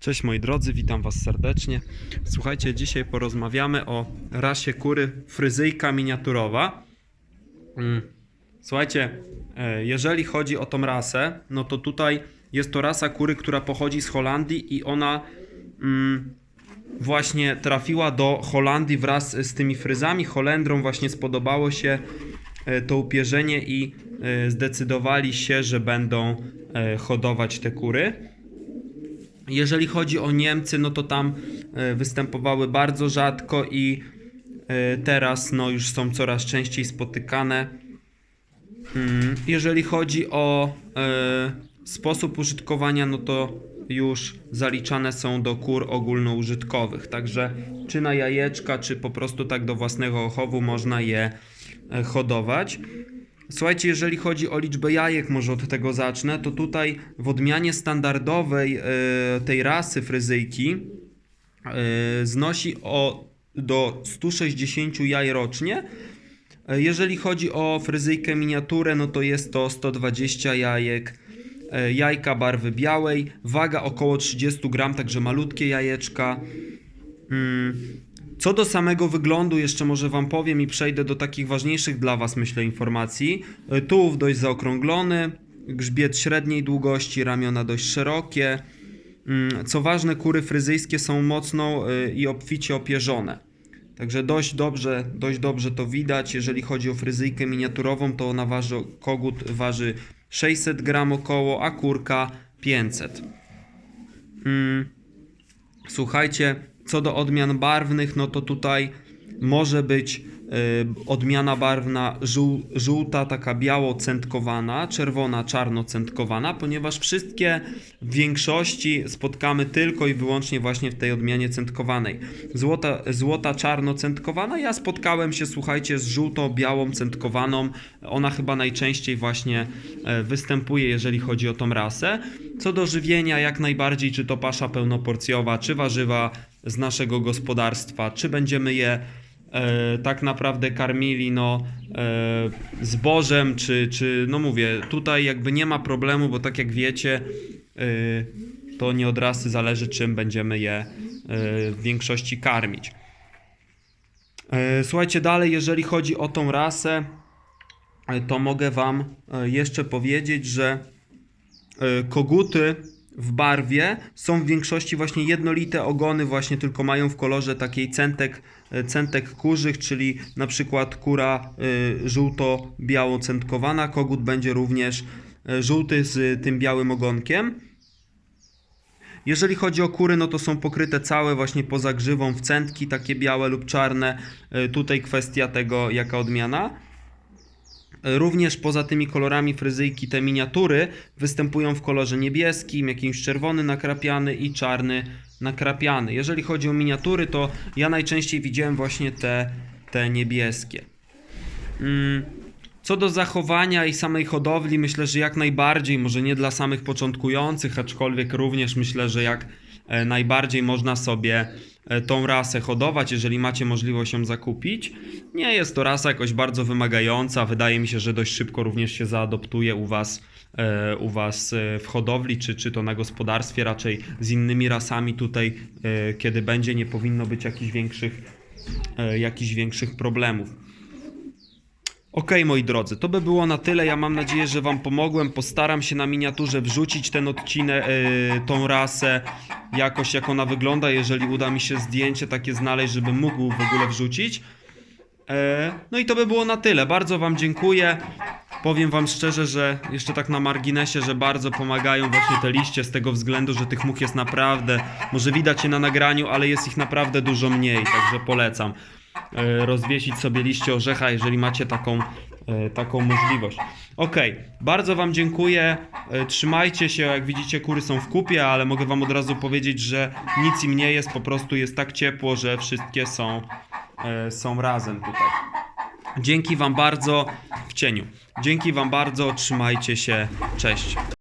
Cześć moi drodzy, witam Was serdecznie. Słuchajcie, dzisiaj porozmawiamy o rasie kury fryzyjka miniaturowa. Mm. Słuchajcie, e, jeżeli chodzi o tą rasę, no to tutaj jest to rasa kury, która pochodzi z Holandii i ona mm, właśnie trafiła do Holandii wraz z tymi fryzami. Holendrom właśnie spodobało się e, to upierzenie i e, zdecydowali się, że będą hodować te kury. Jeżeli chodzi o Niemcy, no to tam e, występowały bardzo rzadko i e, teraz no już są coraz częściej spotykane. Mm, Jeżeli chodzi o e, sposób użytkowania, no to już zaliczane są do kur ogólnoużytkowych. Także czy na jajeczka, czy po prostu tak do własnego chowu można je hodować. Słuchajcie, jeżeli chodzi o liczbę jajek, może od tego zacznę, to tutaj w odmianie standardowej e, tej rasy fryzyjki e, znosi o do 160 jaj rocznie. E, Jeżeli chodzi o fryzyjkę miniaturę, no to jest to 120 jajek, jajka barwy białej, waga około 30 gram, także malutkie jajeczka. Mm, Co do samego wyglądu, jeszcze może Wam powiem i przejdę do takich ważniejszych dla Was, myślę, informacji. E, Tułów dość zaokrąglony, grzbiet średniej długości, ramiona dość szerokie. Mm, Co ważne, kury fryzyjskie są mocno y, i obficie opierzone. Także dość dobrze, dość dobrze to widać. Jeżeli chodzi o fryzyjkę miniaturową, to ona waży, kogut waży 600 gram około, a kurka 500. Mm. Słuchajcie, co do odmian barwnych, no to tutaj może być y, odmiana barwna żół, żółta, taka biało-centkowana, czerwona, czarno-centkowana, ponieważ wszystkie w większości spotkamy tylko i wyłącznie właśnie w tej odmianie centkowanej. Złota, złota czarno-centkowana, ja spotkałem się, słuchajcie, z żółto-białą centkowaną. Ona chyba najczęściej właśnie e, występuje, jeżeli chodzi o tą rasę. Co do żywienia, jak najbardziej, czy to pasza pełnoporcjowa, czy warzywa z naszego gospodarstwa, czy będziemy je e, tak naprawdę karmili no, e, zbożem, czy, czy no mówię, tutaj jakby nie ma problemu, bo tak jak wiecie, e, to nie od rasy zależy, czym będziemy je e, w większości karmić. E, Słuchajcie, dalej, jeżeli chodzi o tą rasę, e, to mogę Wam e, jeszcze powiedzieć, że e, koguty w barwie są w większości właśnie jednolite ogony, właśnie tylko mają w kolorze takiej centek, e, centek kurzych, czyli na przykład kura e, żółto-biało centkowana, kogut będzie również e, żółty z tym białym ogonkiem. Jeżeli chodzi o kury, no to są pokryte całe właśnie poza grzywą w centki, takie białe lub czarne. Tutaj kwestia tego, jaka odmiana. Również poza tymi kolorami fryzyjki te miniatury występują w kolorze niebieskim, jakimś czerwony nakrapiany i czarny nakrapiany. Jeżeli chodzi o miniatury, to ja najczęściej widziałem właśnie te, te niebieskie. Mm, Co do zachowania i samej hodowli, myślę, że jak najbardziej, może nie dla samych początkujących, aczkolwiek również myślę, że jak e, najbardziej można sobie tą rasę hodować, jeżeli macie możliwość ją zakupić. Nie jest to rasa jakoś bardzo wymagająca, wydaje mi się, że dość szybko również się zaadoptuje u Was, e, u was e, w hodowli, czy, czy to na gospodarstwie, raczej z innymi rasami tutaj, e, kiedy będzie, nie powinno być jakichś większych, e, jakichś większych problemów. Okej, moi drodzy, to by było na tyle. Ja mam nadzieję, że Wam pomogłem. Postaram się na miniaturze wrzucić ten odcinek, yy, tą rasę, jakoś jak ona wygląda, jeżeli uda mi się zdjęcie takie znaleźć, żebym mógł w ogóle wrzucić. E, No i to by było na tyle. Bardzo Wam dziękuję. Powiem Wam szczerze, że jeszcze tak na marginesie, że bardzo pomagają właśnie te liście z tego względu, że tych much jest naprawdę, może widać je na nagraniu, ale jest ich naprawdę dużo mniej, także polecam e, rozwiesić sobie liście orzecha, jeżeli macie taką, taką możliwość. Ok, bardzo Wam dziękuję. E, Trzymajcie się, jak widzicie, kury są w kupie, ale mogę Wam od razu powiedzieć, że nic im nie jest, po prostu jest tak ciepło, że wszystkie są, e, są razem tutaj. Dzięki Wam bardzo w cieniu. Dzięki Wam bardzo, trzymajcie się, cześć.